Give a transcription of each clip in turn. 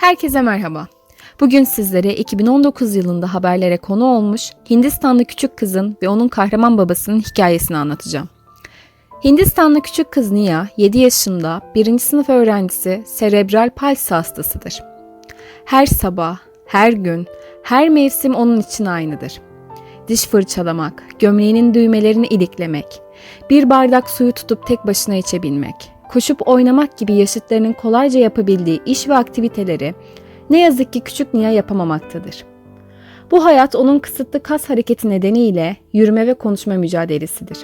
Herkese merhaba. Bugün sizlere 2019 yılında haberlere konu olmuş Hindistanlı küçük kızın ve onun kahraman babasının hikayesini anlatacağım. Hindistanlı küçük kız Nia 7 yaşında 1. sınıf öğrencisi serebral palsi hastasıdır. Her sabah, her gün, her mevsim onun için aynıdır. Diş fırçalamak, gömleğinin düğmelerini iliklemek, bir bardak suyu tutup tek başına içebilmek, koşup oynamak gibi yaşıtlarının kolayca yapabildiği iş ve aktiviteleri ne yazık ki küçük Nia yapamamaktadır. Bu hayat onun kısıtlı kas hareketi nedeniyle yürüme ve konuşma mücadelesidir.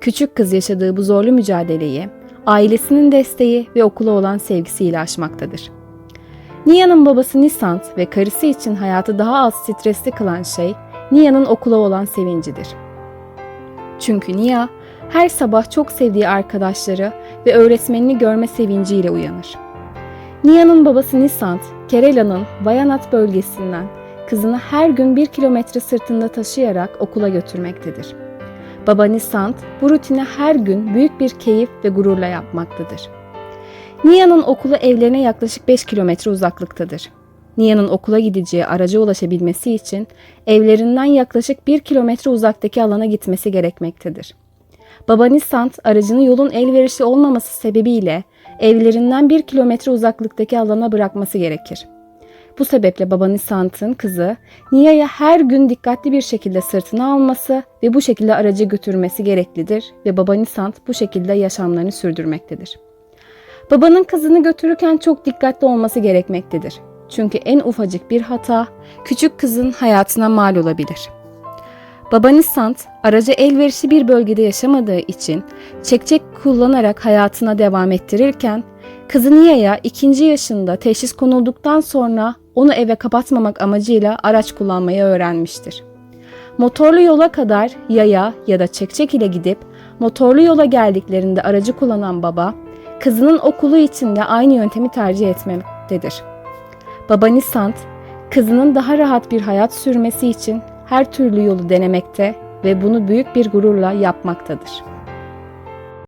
Küçük kız yaşadığı bu zorlu mücadeleyi ailesinin desteği ve okula olan sevgisiyle aşmaktadır. Nia'nın babası Nisant ve karısı için hayatı daha az stresli kılan şey Nia'nın okula olan sevincidir. Çünkü Nia her sabah çok sevdiği arkadaşları ve öğretmenini görme sevinciyle uyanır. Nia'nın babası Nisant, Kerala'nın Vayanat bölgesinden kızını her gün bir kilometre sırtında taşıyarak okula götürmektedir. Baba Nisant bu rutini her gün büyük bir keyif ve gururla yapmaktadır. Nia'nın okulu evlerine yaklaşık 5 kilometre uzaklıktadır. Nia'nın okula gideceği araca ulaşabilmesi için evlerinden yaklaşık 1 kilometre uzaktaki alana gitmesi gerekmektedir. Baba Nisant aracını yolun elverişli olmaması sebebiyle evlerinden 1 kilometre uzaklıktaki alana bırakması gerekir. Bu sebeple baba Nisant'ın kızı Nia'ya her gün dikkatli bir şekilde sırtına alması ve bu şekilde aracı götürmesi gereklidir ve baba Nisant bu şekilde yaşamlarını sürdürmektedir. Babanın kızını götürürken çok dikkatli olması gerekmektedir. Çünkü en ufacık bir hata küçük kızın hayatına mal olabilir. Baba Nisant aracı elverişli bir bölgede yaşamadığı için çekçek kullanarak hayatına devam ettirirken kızı Nia'ya ikinci yaşında teşhis konulduktan sonra onu eve kapatmamak amacıyla araç kullanmayı öğrenmiştir. Motorlu yola kadar yaya ya da çekçek ile gidip motorlu yola geldiklerinde aracı kullanan baba kızının okulu için de aynı yöntemi tercih etmektedir. Baba Nisant, kızının daha rahat bir hayat sürmesi için her türlü yolu denemekte ve bunu büyük bir gururla yapmaktadır.